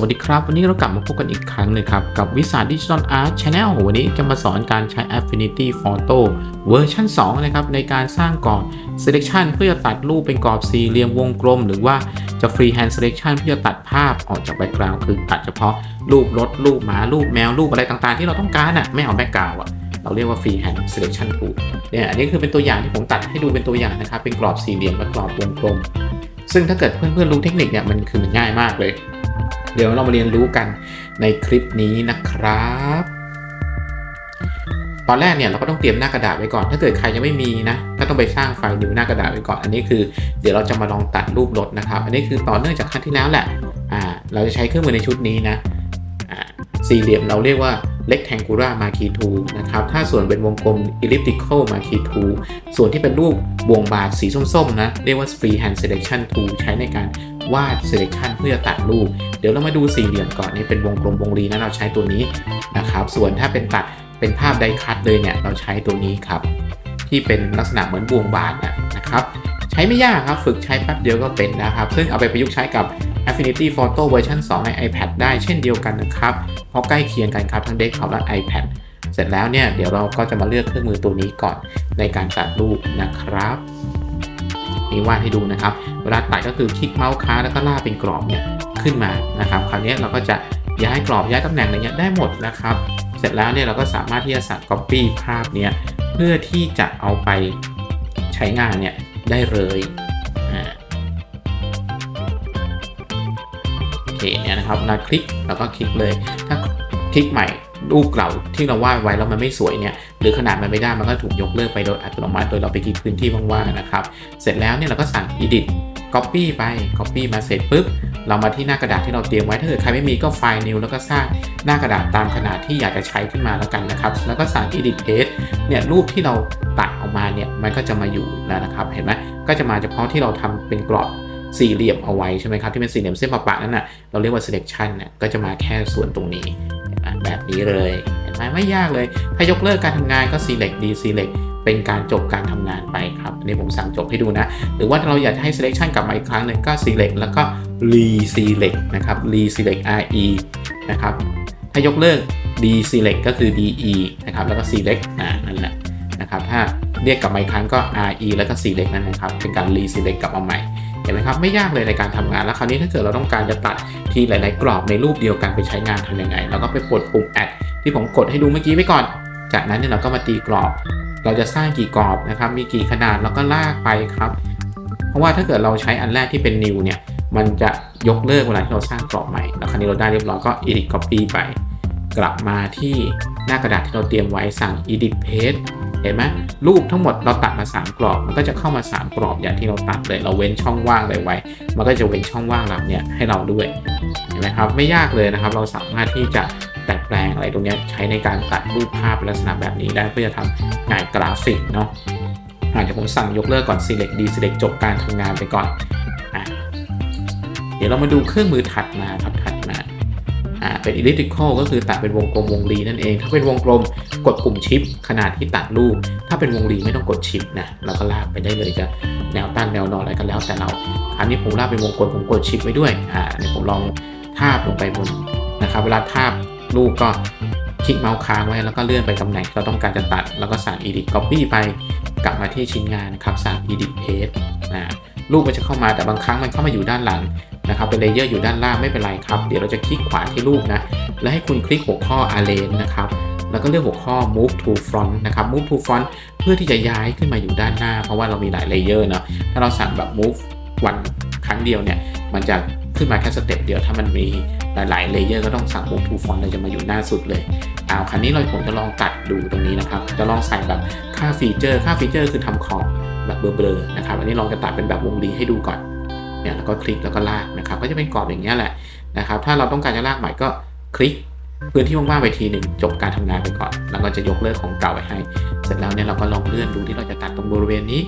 สวัสดีครับ วันนี้เรากลับมาพบกันอีกครั้งหนึงครับ กับวิสาดิจิทัลอาร์ตชาแนลวันนี้จะมาสอนการใช้ Affinity Photo เวอร์ชัน2นะครับ ในการสร้างกรอบ Selection เพื่อจะตัดรูปเป็นกรอบสี่เหลี่ยมวงกลม หรือว่าจะ Freehand Selection เพื่อจะตัดภาพออกจากแบ็กกราวด์คือตัดเฉพาะรูปรถ รูปหมา รูปแมว รูปอะไรต่างๆ ที่เราต้องการอะไม่เอาแบ็กกราวด์อะเราเรียกว่า Freehand Selection Tool เนี่ยอันนี้คือเป็นตัวอย่างที่ผมตัดให้ดูเป็นตัวอย่างนะครับเป็นกรอบสี่เหลี่ยมและกรอบวงกลม ซึ่งถ้าเกิดเพื่อนๆรู้เทคนิคเนี่ยมันคือมันง่ายมากเลย เดี๋ยวเรามาเรียนรู้กันในคลิปนี้นะครับ ตอนแรกเนี่ยเราก็ต้องเตรียมหน้ากระดาษไว้ก่อน ถ้าเกิดใครยังไม่มีนะก็ต้องไปสร้างไฟล์ดูหน้ากระดาษไว้ก่อน อันนี้คือเดี๋ยวเราจะมาลองตัดรูปรถนะครับ อันนี้คือต่อเนื่องจากครั้งที่แล้วแหละ อ่า เราจะใช้เครื่องมือในชุดนี้นะ อ่า สี่เหลี่ยมเราเรียกว่า rectangular marquee tool นะครับ ถ้าส่วนเป็นวงกลม elliptical marquee tool ส่วนที่เป็นรูปวงบาทสีส้มๆนะ เรียกว่า freehand selection tool ใช้ในการ วาด selection เพื่อตัดรูป เดี๋ยวเรามาดูสี่เหลี่ยมก่อนนี่เป็นวงกลมวงรีนะเราใช้ตัวนี้นะครับ ส่วนถ้าเป็นตัดเป็นภาพไดคัตเลยเนี่ยเราใช้ตัวนี้ครับ ที่เป็นลักษณะเหมือนบวงบาทนะนะครับ ใช้ไม่ยากครับฝึกใช้แป๊บเดียวก็เป็นนะครับ ซึ่งเอาไปประยุกต์ใช้กับ Affinity Photo เวอร์ชัน2 ใน iPad ได้เช่นเดียวกันนะครับ เพราะใกล้เคียงกันครับทั้งเดสก์ท็อปและ iPad เสร็จแล้วเนี่ยเดี๋ยวเราก็จะมาเลือกเครื่องมือตัวนี้ก่อนในการตัดรูปนะครับ นี่วาดให้ดูนะครับ เวลาตัดก็คือคลิกเมาส์ค้างแล้วก็ลากเป็นกรอบเนี่ยขึ้นมานะครับ คราวนี้เราก็จะย้ายกรอบย้ายตำแหน่งอะไรเงี้ยได้หมดนะครับ เสร็จแล้วเนี่ยเราก็สามารถที่จะสั่ง copy ภาพเนี้ยเพื่อที่จะเอาไปใช้งานเนี่ยได้เลยอ่าโอเคเนี่ยนะครับเราคลิกเราก็คลิกเลย ถ้าคลิกใหม่รูปเก่าที่เราวาดไว้แล้วมันไม่สวยเนี่ย หรือขนาดมันไม่ได้มันก็ถูกยกเลิกไปโดยอัตโนมัติโดยเราไปคลิกพื้นที่ว่างๆนะครับ เสร็จแล้วเนี่ยเราก็สั่ง edit copy ไป copy มาเสร็จปุ๊บ เรามาที่หน้ากระดาษที่เราเตรียมไว้ ถ้าเกิดใครไม่มีก็ไฟล์ new แล้วก็สร้างหน้ากระดาษตามขนาดที่อยากจะใช้ขึ้นมาแล้วกันนะครับ แล้วก็สั่ง edit page เนี่ยรูปที่เราตัดออกมาเนี่ยมันก็จะมาอยู่แล้วนะครับ เห็นไหมก็จะมาเฉพาะที่เราทำเป็นกรอบสี่เหลี่ยมเอาไว้ใช่ไหมครับที่เป็นสี่เหลี่ยมเส้นประปะนั่นน่ะเราเรียกว่า selection เนี่ยก็จะมาแค่ส่วนตรงนี้แบบนี้เลย เห็นไมไม่ยากเลย ถ้ายกเลิกการทำงานก็ select d select เป็นการจบการทำงานไปครับอันนี้ผมสั่งจบให้ดูนะ หรือว่าเราอยากให้ selection กลับมาอีกครั้งหนึ่งก็ select แล้วก็ re select นะครับ re select re นะครับ ถ้ายกเลิก d select ก็คือ de นะครับ แล้วก็ select อ่านั่นแหละนะครับ ถ้าเรียกกลับมาอีกครั้งก็ re แล้วก็ select นั่นนะครับ เป็นการ re select กลับมาใหม่เห็นไหมครับไม่ยากเลยในการทำงานแล้วคราวนี้ถ้าเกิดเราต้องการจะตัดทีหลาย ๆ กรอบในรูปเดียวกันไปใช้งานทำยังไงเราก็ไปกดปุ่ม add ที่ผมกดให้ดูเมื่อกี้ไว้ก่อน จากนั้นเนี่ยเราก็มาตีกรอบ เราจะสร้างกี่กรอบนะครับ มีกี่ขนาดเราก็ลากไปครับ เพราะว่าถ้าเกิดเราใช้อันแรกที่เป็น new เนี่ยมันจะยกเลิกเวลาที่เราสร้างกรอบใหม่ แล้วคราวนี้เราได้เรียบร้อยก็ edit copy ไป กลับมาที่หน้ากระดาษที่เราเตรียมไว้สั่ง edit page เห็นไหมรูปทั้งหมดเราตัดมา 3 กรอบ มันก็จะเข้ามา 3 กรอบอย่างที่เราตัดเลยเราเว้นช่องว่างอะไรไว้ มันก็จะเว้นช่องว่างเหล่านี้ให้เราด้วยเห็นไหมครับไม่ยากเลยนะครับ เราสามารถที่จะ ดัดแปลงอะไรตรงนี้ใช้ในการตัดรูปภาพลักษณะแบบนี้ได้เพื่อจะทำงานกราฟิกเนาะอะเดี๋ยวผมสั่งยกเลิกก่อน select d select จบการทำงานไปก่อนอะเดี๋ยวเรามาดูเครื่องมือถัดมาครับถัดมาอ่าเป็น elliptical ก็คือตัดเป็นวงกลมวงรีนั่นเอง ถ้าเป็นวงกลมกดปุ่มชิปขนาดที่ตัดรูป ถ้าเป็นวงรีไม่ต้องกดชิปนะเราก็ลากไปได้เลยจะแนวตั้นแนวนอนอะไรก็แล้วแต่เราคราวนี้ผมลากเป็นวงกลมผมกดชิปไว้ด้วยอ่าเดี๋ยวผมลองทาบลงไปบนนะครับเวลาทาบ รูปก็คลิกเมาส์ค้างไว้แล้วก็เลื่อนไปตำแหน่งที่เราต้องการจะตัด แล้วก็สั่ง edit copy ไปกลับมาที่ชิ้นงานนะครับสั่ง edit page นะรูปมันจะเข้ามาแต่บางครั้งมันเข้ามาอยู่ด้านหลังนะครับเป็นเลเยอร์อยู่ด้านล่างไม่เป็นไรครับ เดี๋ยวเราจะคลิกขวาที่รูปนะ แล้วให้คุณคลิกหัวข้อ arrange นะครับแล้วก็เลือกหัวข้อ move to front นะครับ move to front เพื่อที่จะย้ายขึ้นมาอยู่ด้านหน้า เพราะว่าเรามีหลายเลเยอร์เนาะถ้าเราสั่งแบบ move วันครั้งเดียวเนี่ย มันจะ ขึ้นมาแค่สเต็ปเดียว ถ้ามันมีหลายๆเลเยอร์ก็ต้องสั่ง move to front เลยจะมาอยู่หน้าสุดเลยเอาครั้นี้เราผมจะลองตัดดูตรงนี้นะครับ จะลองใส่แบบค่าฟีเจอร์ ค่าฟีเจอร์คือทำขอบแบบเบลอๆนะครับ อันนี้ลองจะตัดเป็นแบบวงรีให้ดูก่อน เนี่ยแล้วก็คลิกแล้วก็ลากนะครับ ก็จะเป็นกรอบอย่างเงี้ยแหละนะครับ ถ้าเราต้องการจะลากใหม่ก็คลิกพื้นที่ว่างๆไปทีหนึ่งจบการทำงานไปก่อน แล้วก็จะยกเลิกของเก่าไว้ให้ เสร็จแล้วเนี่ยเราก็ลองเลื่อนดูที่เราจะตัดตรงบริเวณนี้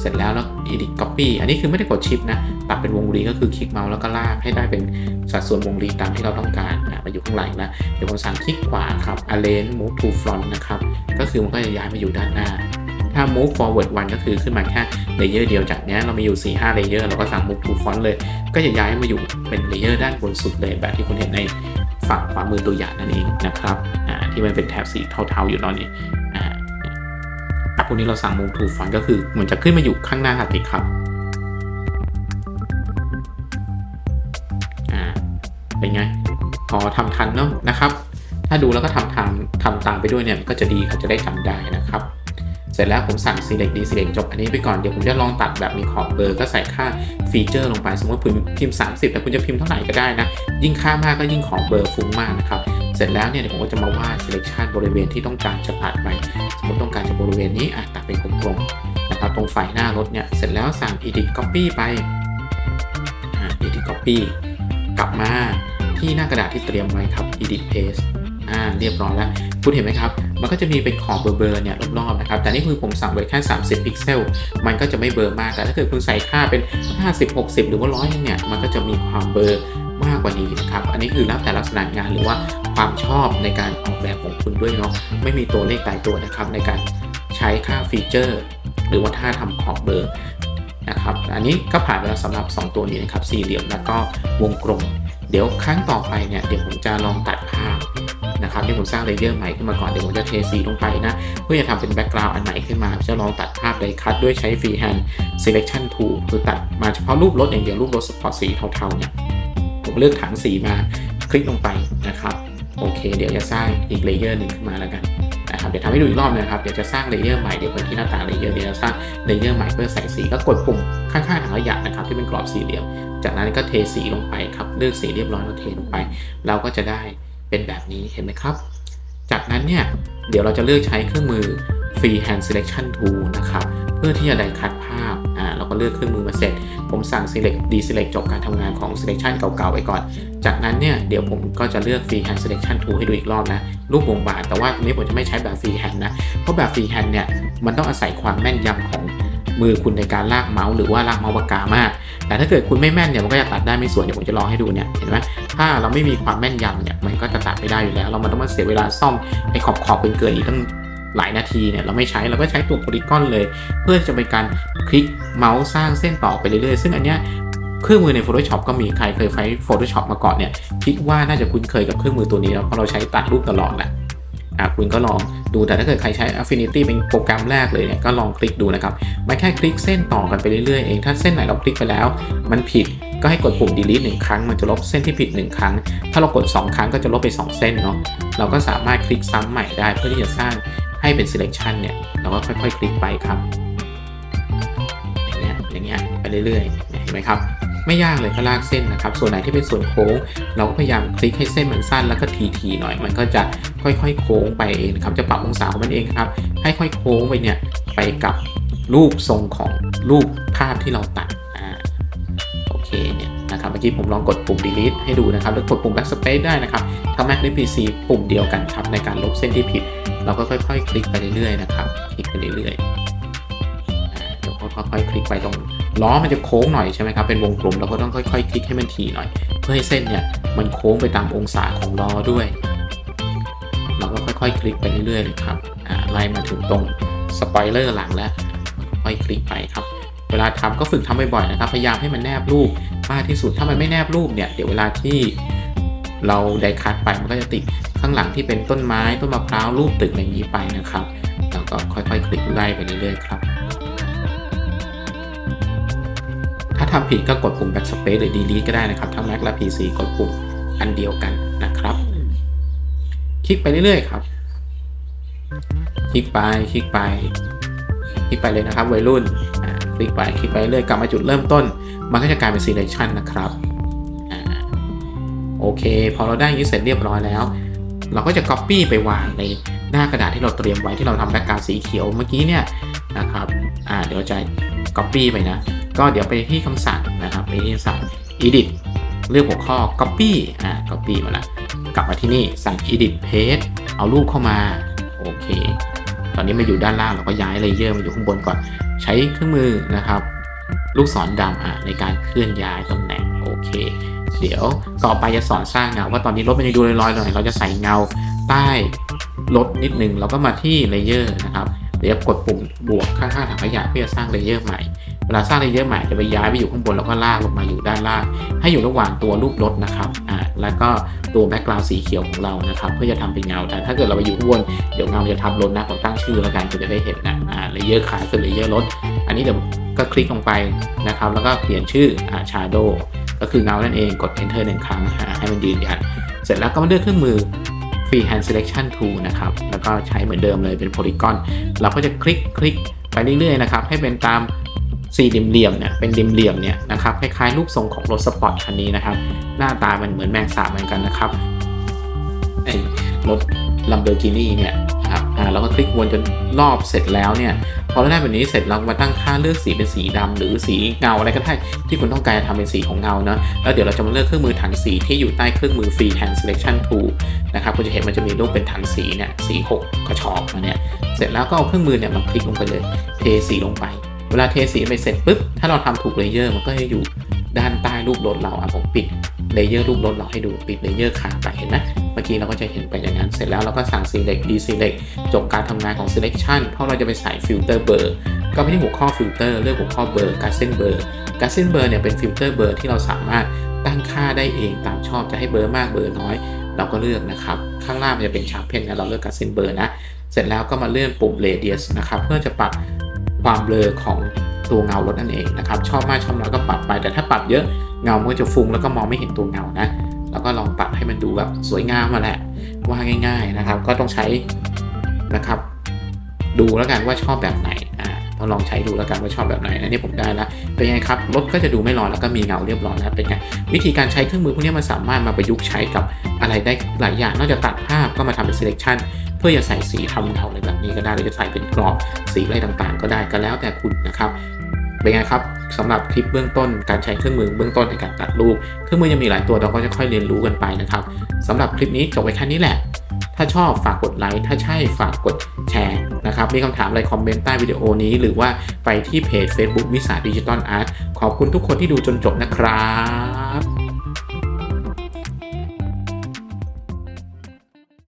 เสร็จแล้วแล้ว edit copy อันนี้คือไม่ได้กดชิปนะตัดเป็นวงรีก็คือคลิกเมาส์แล้วก็ลากให้ได้เป็นสัดส่วนวงรีตามที่เราต้องการอะมาอยู่ข้างหลังนะเดี๋ยวผมสั่งคลิกขวาครับ arrange move to front นะครับก็คือมันก็จะย้ายมาอยู่ด้านหน้าถ้า move forward 1ก็คือขึ้นมาแค่เลเยอร์เดียวจากนี้เรามีอยู่ 4 5 เลเยอร์เราก็สั่ง move to front เลย ก็จะย้ายมาอยู่เป็นเลเยอร์ด้านบนสุดเลยแบบที่คุณเห็นในฝั่งขวามือตัวอย่างนั่นเองนะครับอ่าที่มันเป็นแถบสีเทาๆอยู่ตอนนี้ พวกนี้เราสั่ง move to front ก็คือเหมือนจะขึ้นมาอยู่ข้างหน้าติครับอ่าเป็นไง พอทำทันเนาะนะครับ ถ้าดูแล้วก็ทำตามทำตามไปด้วยเนี่ยก็จะดีครับจะได้จำได้นะครับ เสร็จแล้วผมสั่ง select d select จบอันนี้ไปก่อนเดี๋ยวผมจะลองตัดแบบมีขอบเบอร์ก็ใส่ค่าฟีเจอร์ลงไป สมมติพิมพ์พิมพ์30แต่คุณจะพิมพ์เท่าไหร่ก็ได้นะ ยิ่งค่ามากก็ยิ่งขอบเบอร์ฟุ้งมากนะครับ เสร็จแล้วเนี่ยเดี๋ยวผมก็จะมาวาด selection บริเวณที่ต้องการจะตัดไปสมมติต้องการจะบริเวณนี้อะตัดเป็นกลมๆนะครับตรงฝ่ายหน้ารถเนี่ยเสร็จแล้วสั่ง edit copy ไปอ่า edit copy กลับมาที่หน้ากระดาษที่เตรียมไว้ครับ edit paste อ่าเรียบร้อยแล้วคุณเห็นไหมครับ มันก็จะมีเป็นขอบเบลอๆเนี่ยรอบๆนะครับ แต่นี่คือผมสั่งไว้แค่ 30 พิกเซล มันก็จะไม่เบลอมาก แต่ถ้าเกิดคุณใส่ค่าเป็น 50 60 หรือว่าร้อยเนี่ย มันก็จะมีความเบลอมากกว่านี้นะครับ อันนี้คือแล้วแต่ลักษณะงานหรือว่า ความชอบในการออกแบบของคุณด้วยเนาะไม่มีตัวเลขตายตัวนะครับ ในการใช้ค่าฟีเจอร์ หรือว่าถ้าทำขอบเบลอนะครับ อันนี้ก็ผ่านไปแล้วสำหรับ 2 ตัวนี้นะครับสี่เหลี่ยมแล้วก็วงกลม เดี๋ยวครั้งต่อไปเนี่ยเดี๋ยวผมจะลองตัดภาพนะครับที่ผมสร้างเลเยอร์ใหม่ขึ้นมาก่อนเดี๋ยวผมจะเทสีลงไปนะ เพื่อจะทำเป็นแบ็กกราวด์อันใหม่ขึ้นมาจะลองตัดภาพไดคัตด้วยใช้ Freehand Selection Tool คือตัดมาเฉพาะรูปรถอย่างเดียวรูปรถสปอร์ตสีเทาๆเนี่ยผมเลือกถังสีมาคลิกลงไปนะครับ โอเค เดี๋ยวจะสร้างอีกเลเยอร์หนึ่งขึ้นมาแล้วกันนะครับเดี๋ยวทำให้ดูอีกรอบนะครับเดี๋ยวจะสร้างเลเยอร์ใหม่เดี๋ยวไปที่หน้าต่างเลเยอร์เดี๋ยวจะสร้างเลเยอร์ใหม่เพื่อใส่สีก็กดปุ่มข้างๆถังขยะนะครับที่เป็นกรอบสี่เหลี่ยม จากนั้นก็เทสีลงไปครับเลือกสีเรียบร้อยแล้วเทลงไป เราก็จะได้เป็นแบบนี้เห็นไหมครับ จากนั้นเนี่ยเดี๋ยวเราจะเลือกใช้เครื่องมือ Freehand Selection Tool นะครับ เพื่อที่จะได้คัดภาพอ่าเราก็เลือกเครื่องมือมาเสร็จ ผมสั่ง Select Deselect จบการทำงานของ Selection เก่าๆไปก่อน จากนั้นเนี่ยเดี๋ยวผมก็จะเลือก Freehand Selection Tool ให้ดูอีกรอบนะรูปวงบาทแต่ว่าตรงนี้ผมจะไม่ใช้แบบ Freehand นะเพราะแบบ Freehand เนี่ยมันต้องอาศัยความแม่นยำของมือคุณในการลากเมาส์หรือว่าลากเมาส์ปากกามาก แต่ถ้าเกิดคุณไม่แม่นเนี่ยมันก็จะตัดได้ไม่สวยเดี๋ยวผมจะลองให้ดูเนี่ยเห็นไหมถ้าเราไม่มีความแม่นยำเนี่ยมันก็จะตัดไม่ได้อยู่แล้ว เรามันต้องมาเสียเวลาซ่อมไอ้ขอบขอบๆเกินอีกตั้ง หลายนาทีเนี่ยเราไม่ใช้เราก็ใช้ตัวโพลีกอนเลย เพื่อจะเป็นการคลิกเมาส์สร้างเส้นต่อไปเรื่อยๆ ซึ่งอันเนี้ยเครื่องมือใน Photoshop ก็มีใครเคยใช้ Photoshop มาก่อนเนี่ยคิดว่าน่าจะคุ้นเคยกับเครื่องมือตัวนี้แล้วเพราะเราใช้ตัดรูปตลอดแหละอะคุณก็ลองดูแต่ถ้าเกิดใครใช้ Affinity เป็นโปรแกรมแรกเลยเนี่ยก็ลองคลิกดูนะครับไม่แค่คลิกเส้นต่อกันไปเรื่อยๆเองถ้าเส้นไหนเราคลิกไปแล้ว มันผิดก็ให้กดปุ่ม delete หนึ่งครั้งมันจะลบเส้นที่ผิด 1 ครั้ง ถ้าเรากด 2 ครั้งก็จะลบไป 2 เส้นเนาะเราก็สามารถคลิกซ้ำใหม่ได้เพื่อที่จะสร้าง ให้เป็น selection เนี่ยเราก็ค่อย ๆ คลิกไปครับ อย่างเงี้ยอย่างเงี้ยไปเรื่อยๆเห็นไหมครับไม่ยากเลยก็ลากเส้นนะครับ ส่วนไหนที่เป็นส่วนโค้ง เราก็พยายามคลิกให้เส้นมันสั้นแล้วก็ทีๆหน่อย มันก็จะค่อยๆโค้งไปเองครับ จะปรับองศาของมันเองครับ ให้ค่อยโค้งไปเนี่ยไปกับรูปทรงของรูปภาพที่เราตัดอ่าโอเคเนี่ยนะครับเมื่อกี้ผมลองกดปุ่ม delete ให้ดูนะครับ แล้วกดปุ่ม backspace ได้นะครับถ้า Mac หรือ PC ปุ่มเดียวกันครับในการลบเส้นที่ผิด เราก็ค่อยๆ คลิกไปเรื่อยๆนะครับ คลิกไปเรื่อยๆอ่าเดี๋ยวก็ค่อยๆ คลิกไปตรงล้อมันจะโค้งหน่อยใช่ไหมครับ เป็นวงกลมเราก็ต้องค่อยๆ คลิกให้มันถี่หน่อย เพื่อให้เส้นเนี่ยมันโค้งไปตามองศาของล้อด้วย เราก็ค่อยๆ คลิกไปเรื่อยๆเลยครับไล่มาถึงตรงสปอยเลอร์หลังแล้วค่อยคลิกไปครับ เวลาทำก็ฝึกทำบ่อยๆนะครับ พยายามให้มันแนบรูปมากที่สุด ถ้ามันไม่แนบรูปเนี่ย เดี๋ยวเวลาที่เราได้คัดไปมันก็จะติด ข้างหลังที่เป็นต้นไม้ต้นมะพร้าวรูปตึกอะไรอย่างนี้ไปนะครับแล้วก็ค่อยๆ คลิกไล่ไปเรื่อยๆครับ ถ้าทำผิดก็กดปุ่ม backspace หรือ delete ก็ได้นะครับทั้ง Mac และ PC กดปุ่มอันเดียวกันนะครับ คลิกไปเรื่อยๆครับ คลิกไปคลิกไปคลิกไปเลยนะครับวัยรุ่นคลิกไปคลิกไปเรื่อยกลับมาจุดเริ่มต้น มันก็จะกลายเป็น selection นะครับอโอเค พอเราได้ย่างนี้เสร็จเรียบร้อยแล้ว เราก็จะ copy ไปวางในหน้ากระดาษที่เราเตรียมไว้ที่เราทำแบ็กกราวสีเขียวเมื่อกี้เนี่ยนะครับอ่าเดี๋ยวจะ copy ไปนะ ก็เดี๋ยวไปที่คำสั่งนะครับไปที่คำสั่ง edit เลือกหัวข้อ copy อ่า copy มาละกลับมาที่นี่สั่ง edit paste เอารูปเข้ามา โอเค ตอนนี้มาอยู่ด้านล่างเราก็ย้ายเลเยอร์มาอยู่ข้างบนก่อน ใช้เครื่องมือนะครับ ลูกศรดำอะในการเคลื่อนย้ายตำแหน่ง โอเค เดี๋ยวต่อไปจะสอนสร้างเงาว่าตอนนี้รถมันยังดูลอยๆหน่อยเราจะใส่เงาใต้รถนิดนึงเราก็มาที่เลเยอร์นะครับเดี๋ยวกดปุ่มบวกข้างๆถังขยะเพื่อสร้างเลเยอร์ใหม่เวลาสร้างเลเยอร์ใหม่จะไปย้ายไปอยู่ข้างบนแล้วก็ลากลงมาอยู่ด้านล่าง ให้อยู่ระหว่างตัวรูปรถนะครับอ่าแล้วก็ตัวแบ็กกราวด์สีเขียวของเรานะครับ เพื่อจะทำเป็นเงา แต่ถ้าเกิดเราไปอยู่ข้างบนเดี๋ยวเงาจะทับรถนะผมตั้งชื่อแล้วกันคุณจะได้เห็นนะอ่าเลเยอร์ขาคือเลเยอร์รถอันนี้เดี๋ยวก็คลิกลงไปนะครับ แล้วก็เปลี่ยนชื่ออ่า shadow ก็คือเงานั่นเองกด enter หนึ่งครั้งให้มันยืนยัน เสร็จแล้วก็มาเลือกเครื่องมือ freehand selection tool นะครับ แล้วก็ใช้เหมือนเดิมเลยเป็น polygon เราก็จะคลิกคลิกไปเรื่อยๆนะครับ ให้เป็นตามสี่ดิมเหลี่ยมเนี่ยเป็นดิมเหลี่ยมเนี่ยนะครับคล้ายๆรูปทรงของรถสปอร์ตคันนี้นะครับ หน้าตามันเหมือนแมงสาบเหมือนกันนะครับไอ้รถ Lamborghini เนี่ยครับเราก็คลิกวนจนรอบเสร็จแล้วเนี่ย พอเราได้แบบนี้เสร็จเรามาตั้งค่าเลือกสีเป็นสีดำหรือสีเงาอะไรก็ได้ที่คุณต้องการจะทำเป็นสีของเงาเนาะแล้วเดี๋ยวเราจะมาเลือกเครื่องมือถังสีที่อยู่ใต้เครื่องมือ Free Hand Selection Tool นะครับคุณจะเห็นมันจะมีรูปเป็นถังสีเนี่ยสีหกกระชอกมาเนี่ยเสร็จแล้วก็เอาเครื่องมือเนี่ยมาคลิกลงไปเลย เทสีลงไป เวลาเทสีไปเสร็จปุ๊บถ้าเราทำถูกเลเยอร์มันก็จะอยู่ด้านใต้รูปรถเราอะผมปิด เลเยอร์รูปรถเราให้ดูปิดเลเยอร์ขาไปเห็นไหมเมื่อกี้เราก็จะเห็นไปอย่างนั้น เสร็จแล้วเราก็สั่ง select deselect จบการทำงานของ selection เพราะเราจะไปใส่ฟิลเตอร์เบอร์ก็ไปที่หัวข้อฟิลเตอร์เลือกหัวข้อเบอร์ Gaussian เบอร์ Gaussian เบอร์เนี่ยเป็นฟิลเตอร์เบอร์ที่เราสามารถตั้งค่าได้เองตามชอบจะให้เบอร์มากเบอร์น้อย เราก็เลือกนะครับ ข้างล่างมันจะเป็น sharpen นะเราเลือก Gaussian เบอร์นะเสร็จแล้วก็มาเลื่อนปุ่ม radius นะครับเพื่อจะปรับความเบลอของตัวเงารถนั่นเองนะครับชอบมากชอบน้อยก็ปรับไปแต่ถ้าปรับเยอะ เงามันก็จะฟุ้งแล้วก็มองไม่เห็นตัวเงานะ แล้วก็ลองปรับให้มันดูแบบสวยงามมาแหละ ว่าง่าย ๆนะครับ ก็ต้องใช้นะครับ ดูแล้วกันว่าชอบแบบไหนอ่าต้องลองใช้ดูแล้วกันว่าชอบแบบไหนนะนี่ผมได้ล้วเป็นไงครับรถก็จะดูไม่ร้อนแล้วก็มีเงาเรียบร้อยแล้วเป็นไงวิธีการใช้เครื่องมือพวกนี้มันสามารถมาประยุกต์ใช้กับอะไรได้หลายอย่างนอกจากตัดภาพก็มาทำเป็น selection เพื่อจะใส่สีทำเงาอะไรแบบนี้ก็ได้หรือจะใส่เป็นกรอบสีอะไรต่างๆ ก็ได้ก็แล้วแต่คุณนะครับ เป็นไงครับสำหรับคลิปเบื้องต้นการใช้เครื่องมือเบื้องต้นในการตัดรูป เครื่องมือยังมีหลายตัวเราก็จะค่อยเรียนรู้กันไปนะครับสำหรับคลิปนี้จบไปแค่นี้แหละ ถ้าชอบฝากกดไลค์ถ้าใช่ฝากกดแชร์นะครับมีคำถามอะไรคอมเมนต์ใต้วิดีโอนี้ หรือว่าไปที่เพจ Facebook วิสาดิจิตอลอาร์ตขอบคุณทุกคนที่ดูจนจบนะครับ